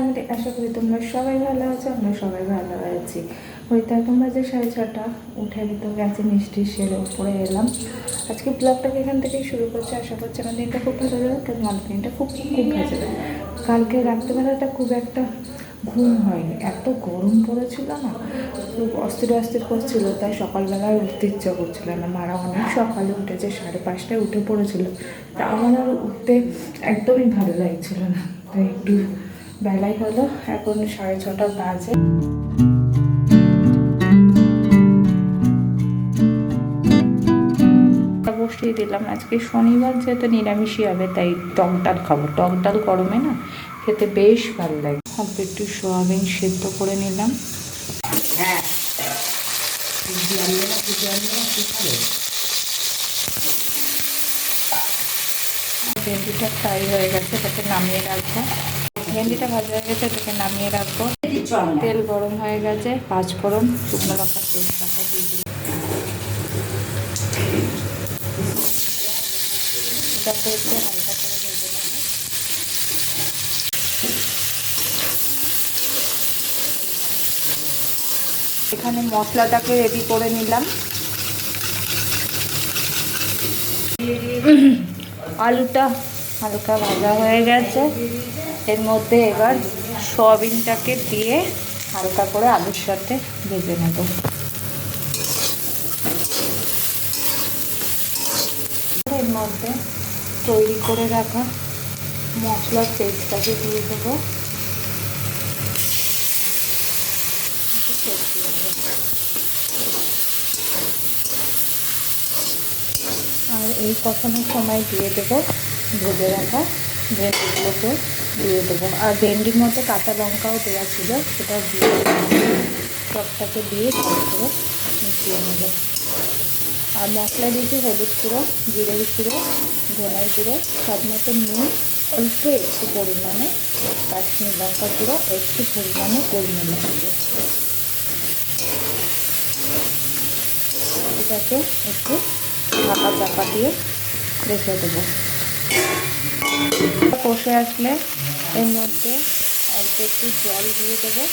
Family আশা করি তোমরা সবাই ভালো আছো, আমরা সবাই ভালো আছি। ওই তো এখন বাজে সাড়ে ছটা, উঠে দিতে গেছে, মিষ্টি সেরে উপরে এলাম। আজকে ব্লগটাকে এখান থেকেই শুরু করছি? আশা করছি আমার দিনটা খুব ভালো যাবে, কারণ আমার দিনটা খুব খুব ভালো যাবে। কালকে রাত্রেবেলাটা খুব একটা ঘুম হয়নি, এত গরম পড়েছিল না, খুব অস্থির অস্থির করছিল, তাই সকালবেলায় উঠতে ইচ্ছা করছিল না। মারা অনেক সকালে উঠেছে, সাড়ে পাঁচটায় উঠে পড়েছিল। তা আমার আর উঠতে একদমই ভালো লাগছিল না। তাই একটু বেলায় হলো এখন সাড়ে ছটা বাজে। বসিয়ে দিলাম আজকে শনিবার যেহেতু নিরামিষই হবে তাই টক ডাল খাব। টক ডাল গরমে না খেতে বেশ ভালো লাগে। অল্প একটু সোয়াবিন সেদ্ধ করে নিলাম। হ্যাঁ। ভেন্ডিটা ফ্রাই হয়ে গেছে তাতে নামিয়ে রাখব। ভেন্ডিটা ভাজা হয়ে গেছে, এটাকে নামিয়ে রাখব। তেল গরম হয়ে গেছে, পাঁচ ফোড়ন, শুকনো লঙ্কা, তেজপাতা দিয়ে নেব। এখানে মশলাটাকে রেডি করে নিলাম। আলুটা হালকা ভাজা হয়ে গেছে। এর মধ্যে এবার সয়াবিনটাকে দিয়ে হালকা করে আলুর সাথে ভেজে নেব এর মধ্যে তৈরি করে রাখা মশলার পেস্টটাকে দিয়ে দেবো। আর এই কষানোর সময় দিয়ে দেবো ভেজে রাখা ভেন্ডিগুলোকে দিয়ে দেবো। আর ভেন্ডির মধ্যে কাঁচা লঙ্কাও দেওয়া ছিল, সেটা দিয়ে সবটাকে দিয়ে করে মিশিয়ে নেব। আর মশলা দিয়েছি হলুদ গুঁড়ো জিরের গুঁড়ো, ধনের গুঁড়ো স্বাদ মতো নুন, অল্প একটু পরিমাণে কাশ্মীর লঙ্কা গুঁড়ো, একটু পরিমাণে গোলমরিচ গুঁড়ো। এটাকে একটু ঢাকা চাপা দিয়ে রেখে দেবো। কষে আসলে এর মধ্যে অল্প একটু জল দিয়ে দেবো।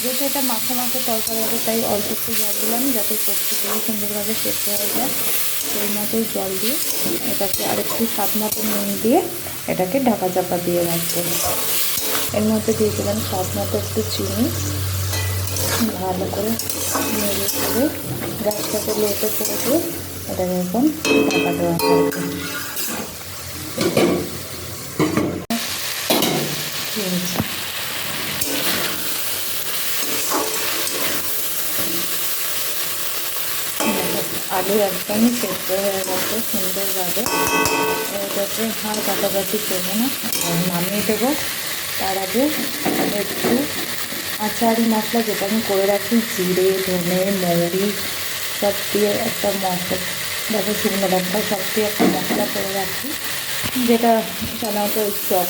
যেহেতু এটা মাখো মাখো তরকারি হবে, তাই অল্প একটু জল দিলাম যাতে সবজিগুলো সুন্দরভাবে সেদ্ধ হয়ে যায়। সেই মতোই জল দিয়ে এটাকে আরেকটু স্বাদ মতো নুন দিয়ে এটাকে ঢাকা চাপা দিয়ে রাখব। এর মধ্যে দিয়ে দিলাম স্বাদ মতো একটু চিনি। ভালো করে নেড়ে করে গ্যাসটাকে লেটে করে দিয়ে এটাকে এখন ঢাকা দেওয়া থাকবে ঠিক আছে আলু একদমই সেদ্ধ হয়ে গেছে সুন্দরভাবে এটাতে আর কাটাকাটি করব না নামিয়ে দেবো তার আগে একটু আচারি মশলা যেটা আমি করে রাখি জিরে ধনে মৌরি সব দিয়ে একটা মশলা তারপর শুকনো লঙ্কা সব দিয়ে একটা মশলা করে রাখি যেটা সাধারণত টক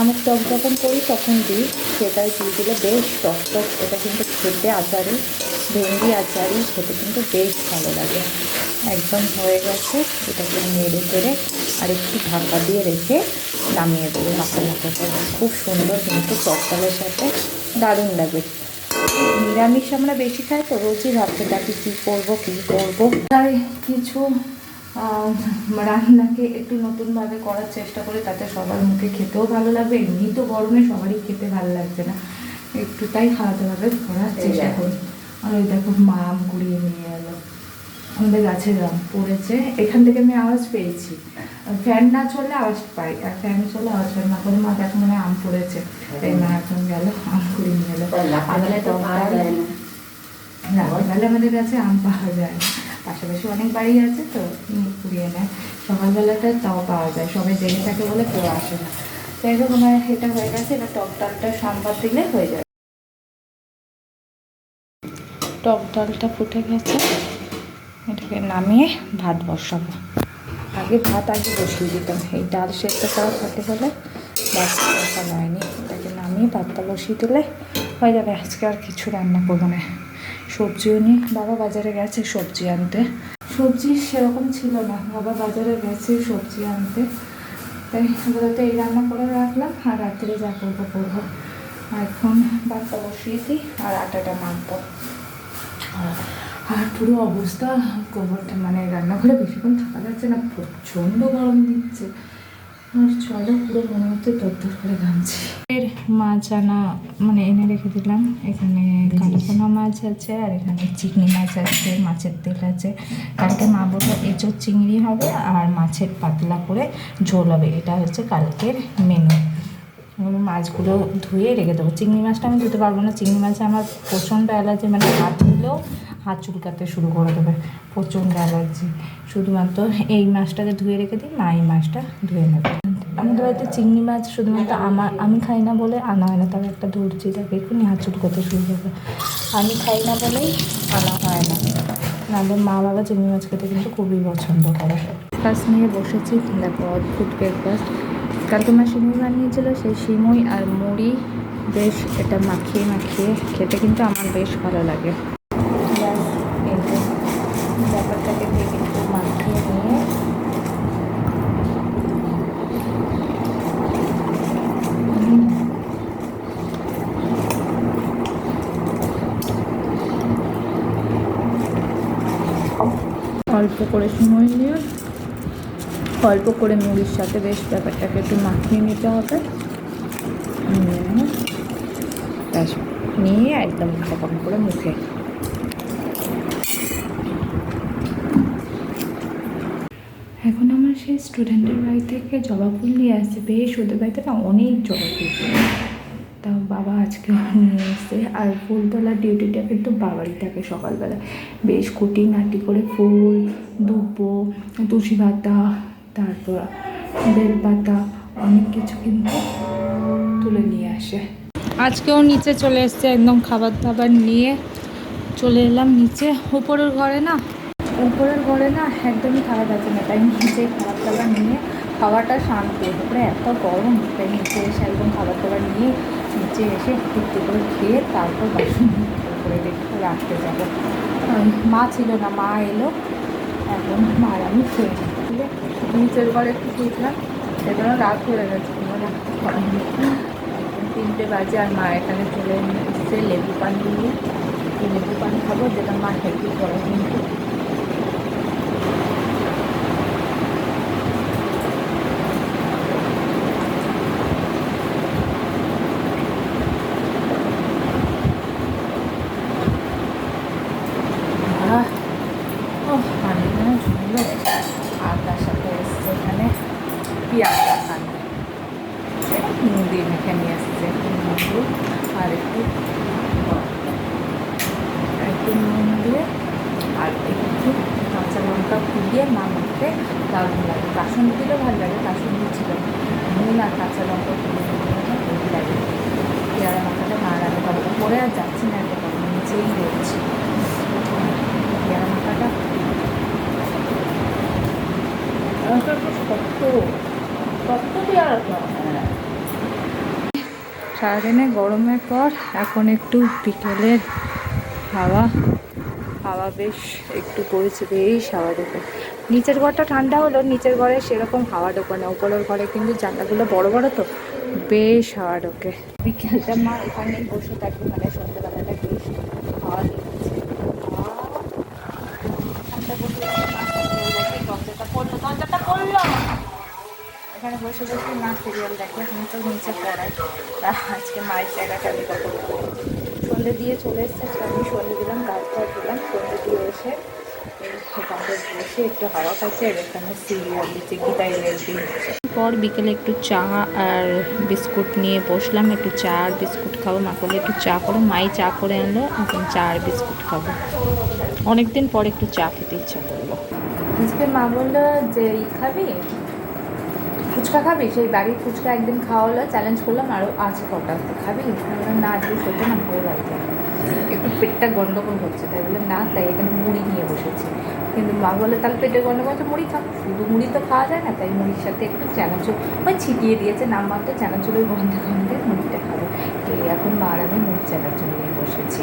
আমের টক যখন করি, তখন দিই। সেটাই দিয়ে দিলে বেশ টক টক। এটা কিন্তু খেতে আচারি ভেন্ডি আচারি খেতে কিন্তু বেশ ভালো লাগে। একদম হয়ে গেছে। এটাকে নেড়ে চেড়ে আর একটু ঢাকা দিয়ে রেখে নামিয়ে দেবো মাখা মাখা করে খুব সুন্দর কিন্তু টক ডালের সাথে। দারুণ লাগে। নিরামিষ আমরা বেশি খাই তো, রোজই ভাবতে থাকি, কী করব কী করব। তাই কিছু রান্নাকে একটু নতুনভাবে করার চেষ্টা করি তাতে সবার মুখে খেতেও ভালো লাগবে এমনি তো গরমে সবারই খেতে ভালো লাগছে না। একটু তাই আলাদাভাবে করার চেষ্টা করি। আর ওই দেখো মা আম কুড়িয়ে নিয়ে এলো। আমাদের গাছের আম পড়েছে। এখান থেকে আমি আওয়াজ পেয়েছি। ফ্যান না চললে আওয়াজ পাই। আর ফ্যান চললে আওয়াজ পাই না করে মা দেখো মানে আম পড়েছে। তাই মা এখন গেল আম কুড়িয়ে নিয়ে এলো। রাত্রিবেলা আমাদের কাছে আম পাওয়া যায় না। পাশাপাশি অনেক বাড়ি আছে তো উম, কুড়িয়ে নেয়। সকালবেলাটা তাও পাওয়া যায় সবাই জেগে থাকে বলে কেউ আসে না। যাই হোক আমার এটা হয়ে গেছে এবার টক ডালটা সাম্বার দিলে হয়ে যাবে। টক ডালটা ফুটে গেছে এটাকে নামিয়ে ভাত বসাবো। আগে ভাত আগে বসিয়ে দিতাম এই ডাল সেদ্ধ করা থাকে বলে ভাত বসানো হয়নি। এটাকে নামিয়ে ভাতটা বসিয়ে দিলে হয়ে যাবে আজকে আর কিছু রান্না করব না। সবজিও নিয়ে বাবা বাজারে গেছে সবজি আনতে। সবজি সেরকম ছিল না, বাবা বাজারে গেছে সবজি আনতে। তাই আপাতত এই রান্না করে রাখলাম, আর রাত্রে যা করব করব। এখন ভাতটা বসিয়ে দিই, আর আটাটা মাখবো। আর পুরো অবস্থা গোবরটা মানে রান্নাঘরে বেশিক্ষণ থাকা যাচ্ছে না, প্রচণ্ড গরম দিচ্ছে। আর চলো পুরো মনে হচ্ছে দরদর করে ঘামছি এর মাছ আনা মানে এনে রেখে দিলাম। এখানে কালিপোনা মাছ আছে আর এখানে চিংড়ি মাছ আছে মাছের তেল আছে। কালকে মা বলল এঁচোর চিংড়ি হবে আর মাছের পাতলা করে ঝোল হবে। এটা হচ্ছে কালকের মেনু এগুলো মাছগুলো ধুয়ে রেখে দেবো। চিংড়ি মাছটা আমি ধুতে পারব না। চিংড়ি মাছে আমার প্রচণ্ড অ্যালার্জি মানে হাত ধুলেও হাত চুলকাতে শুরু করে দেবে, প্রচণ্ড অ্যালার্জি। শুধুমাত্র এই মাছটাকে ধুয়ে রেখে দিই মা এই মাছটা ধুয়ে নেবে। আমাদের বাড়িতে চিংড়ি মাছ শুধুমাত্র আমার আমি খাই না বলে আনা হয় না তবে একটা ধরছি তাকে এক্ষুনি হাত চুলকাতে শুরু করবে। আমি খাই না বলেই আনা হয় না। নাহলে মা বাবা চিংড়ি মাছ খেতে কিন্তু খুবই পছন্দ করে। ব্রেকফাস্ট নিয়ে বসেছি, দেখো অদ্ভুত ব্রেকফাস্ট কালকে মা সিমুই বানিয়েছিল, সেই সিমুই আর মুড়ি, বেশ এটা মাখিয়ে মাখিয়ে খেতে কিন্তু আমার বেশ ভালো লাগে ব্যাস, এই যে ব্যাপারটাকে দিয়ে একটু মাখিয়ে নিয়ে হুম, অল্প করে সময় নিয়ে, অল্প করে মুড়ির সাথে বেশ ব্যাপারটাকে একটু মাখিয়ে নিতে হবে। নিয়ে একদম খতম করে মুখে। এখন আমার সেই স্টুডেন্টের বাড়ি থেকে জবা ফুল নিয়ে আসছে। বেশ, ওদের বাড়িতে অনেক জবা ফুল তাও বাবা আজকে নিয়ে এসছে আর ফুল তোলার ডিউটিটা কিন্তু বাবারই থাকে সকালবেলা। বেশ কুটি নাটি করে ফুল দুব্বো তুলসী পাতা তারপর বেলপাতা অনেক কিছু কিন্তু তুলে নিয়ে আসে। আজকেও নিচে চলে এসছে একদম খাবার দাবার নিয়ে। চলে এলাম নিচে। উপরের ঘরে না? উপরের ঘরে না একদমই খাওয়া আছে না তাই নিচে খাবার দাবার নিয়ে খাওয়াটা শান্ত। উপরে এত গরম তাই নিচে এসে একদম খাবার দাবার নিয়ে নিচে এসে ফুর্তি করে খেয়ে তারপর বাসন করে একটু রাখতে যাব। মা ছিল না, মা এলো। এখন মা আর আমি খেয়ে নিচের ঘরে একটু শুয়েছিলাম সেগুলো রাত হয়ে গেছে। তিনটে বাজে আর মা এখানে চলে এসছে লেবু পান দিয়ে। লেবু পান খাব, যেটা মা হেঁটে করে কিন্তু আহ, ওহ, পানি যেন ঝুললো আর তার সাথে এসছে এখানে পেঁয়াজ রাখানো নুন দিয়ে মেখে নিয়ে এসছে একটু নুন আর একটু একটু নুন দিয়ে, আর একটু কাঁচা লঙ্কা ফুলিয়ে মা মুখে দারুণ লাগে। কাসুন দিলেও ভালো লাগে, কাসুন ছিল নুন আর কাঁচা লঙ্কা ফুলিয়ে ভালো লাগে। পেয়ারা মাখাটা মা ভালো পরে আর যাচ্ছি না একটা নিচেই রয়েছি পেয়ারা মাখাটা কত কত পেয়ারা সারাদিনে গরমের পর এখন একটু বিকেলের হাওয়া। হাওয়া বেশ একটু পড়েছে বেশ হাওয়া ঢোকে। নিচের ঘরটা ঠান্ডা হলো নিচের ঘরে সেরকম হাওয়া ঢোকে না। উপরের ঘরে কিন্তু জানলাগুলো বড় বড় তো, বেশ হাওয়া ঢোকে। বিকেলটা মা এখানে বসে থাকি মানে সন্ধ্যাবেলাটা বেশ হাওয়া দরজাটা পড়ল দরজাটা পড়ল। এখানে বসে বসে মা সিরিয়াল দেখে, আমি তো নিচে পড়াই। তা আজকে মায়ের জায়গাটা আমি কত সন্ধে দিয়ে চলে এসছে আমি সন্ধে দিলাম গাছ ঘর দিলাম সন্ধে দিয়ে এসে এখানে বসে একটু হাওয়া খাচ্ছে, আর এখানে সিরিয়াল দিচ্ছে গীতা এলএলবি পর বিকেলে একটু চা আর বিস্কুট নিয়ে বসলাম, একটু চা আর বিস্কুট খাব। মা করলে একটু চা করো। মাই চা করে আনলো এখন চা আর বিস্কুট খাব। অনেকদিন পর একটু চা খেতে ইচ্ছা করল। আজকে মা বলল যে খাবি? ফুচকা খাবি? সেই বাড়ির ফুচকা একদিন খাওয়া হলো চ্যালেঞ্জ করলাম আরও আছে কটা। খাবি? বললাম, না আজকে সত্যি না ভয় লাগছে একটু পেটটা গন্ডগোল হচ্ছে তাই বলে না তাই এখানে মুড়ি নিয়ে বসেছি। কিন্তু মা বলে তাহলে পেটে গন্ডগোল হচ্ছে মুড়ি খাও। শুধু মুড়ি তো খাওয়া যায় না তাই মুড়ির সাথে একটু চানাচুর ওই ছিটিয়ে দিয়েছে নাম মাত্র চানাচুরের গন্ধে গন্ধে মুড়িটা খাব। এই এখন মা আর আমি মুড়ি চানাচুর নিয়ে বসেছি।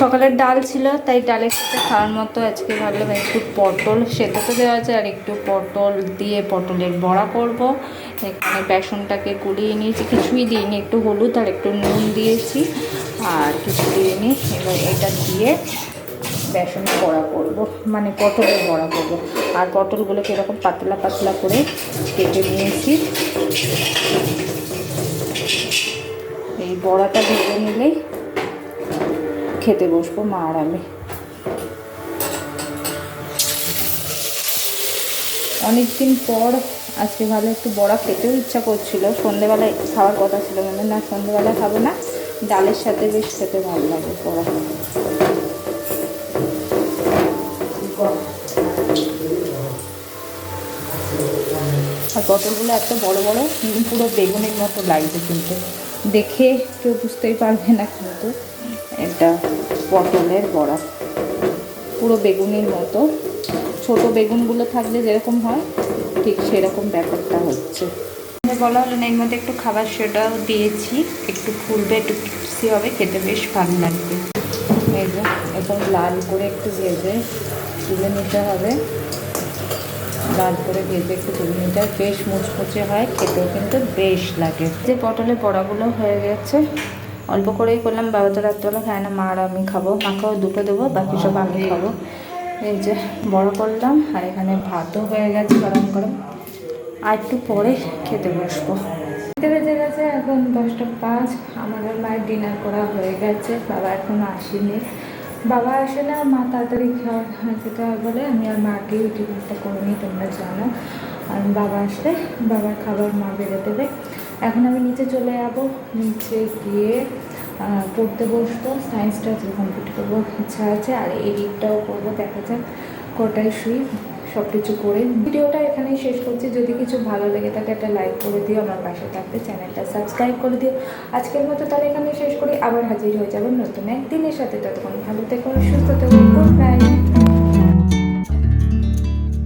সকালের ডাল ছিল, তাই ডালের সাথে খাওয়ার মতো আজকে ভাবলাম একটু পটল সেটা তো দেওয়া আছে, আর একটু পটল দিয়ে পটলের বড়া করব। এখানে বেসনটাকে গুলিয়ে নিয়েছি, কিছুই দিইনি, একটু হলুদ আর একটু নুন দিয়েছি, আর কিছু দিইনি, এবার এটা দিয়ে বেসন বড়া করব মানে পটলের বড়া করব। আর পটলগুলোকে এরকম পাতলা পাতলা করে কেটে নিয়েছি। এই বড়াটা ভেজে নিলেই খেতে বসবো, মা আর আমি। অনেকদিন পর আজকে ভালো একটু বড়া খেতেও ইচ্ছা করছিল। সন্ধেবেলায় খাওয়ার কথা ছিল মানে না সন্ধেবেলায় খাব না, ডালের সাথে বেশ খেতে ভালো লাগে বড়া। আর পটলগুলো এত বড় বড়, পুরো বেগুনের মতো লাগছে কিন্তু। দেখে কেউ বুঝতেই পারবে না কিন্তু। এটা পটলের বড়া। পুরো বেগুনের মতো। ছোট বেগুনগুলো থাকলে যেরকম হয় ঠিক সেরকম ব্যাপারটা হচ্ছে। বলা হলো না এর মধ্যে একটু খাবার সেটাও দিয়েছি। একটু ফুলবে একটু ক্রিপসি হবে খেতে বেশ ভালো লাগবে। এই যে এখন লাল করে একটু ভেজে তুলে নিতে হবে। লাল করে ভেজে একটু তুলে নিতে হয় বেশ মুচমুচে হয় খেতেও কিন্তু বেশ লাগে। যে পটলের বড়াগুলো হয়ে গেছে অল্প করেই করলাম, বাবা তো রাত্রেবেলা খায় না মা আর আমি খাব মাকেও দুটো দেবো, বাকি সব আমি খাব। এই যে বড় করলাম, আর এখানে ভাতও হয়ে গেছে গরম গরম। আর একটু পরে খেতে বসবো। খেতে বেজে গেছে এখন দশটা পাঁচ, আমাদের মায়ের ডিনার করা হয়ে গেছে, বাবা এখনও আসেনি। বাবা আসে না, মা তাড়াতাড়ি খাওয়া খেতে হয় বলে আমি আর মাকেই টিফিনটা করে নিই তোমরা জানো। আর বাবা আসলে, বাবার খাবার মা বেড়ে দেবে। এখন আমি নিচে চলে যাব। নিচে গিয়ে পড়তে বসবো। সায়েন্সটা যে কমপ্লিট করব, ইচ্ছা আছে। আর এডিটটাও করব। দেখা যাক, কটায় শুই সব কিছু করে ভিডিওটা এখানেই শেষ করছি। যদি কিছু ভালো লেগে থাকে, একটা লাইক করে দিও, আমার পাশে থাকবে চ্যানেলটা সাবস্ক্রাইব করে দিও। আজকের মতো তাহলে এখানে শেষ করি। আবার হাজির হয়ে যাব নতুন একদিনের সাথে। ততক্ষণ ভালো থেকো, সুস্থ থেকো গুড নাইট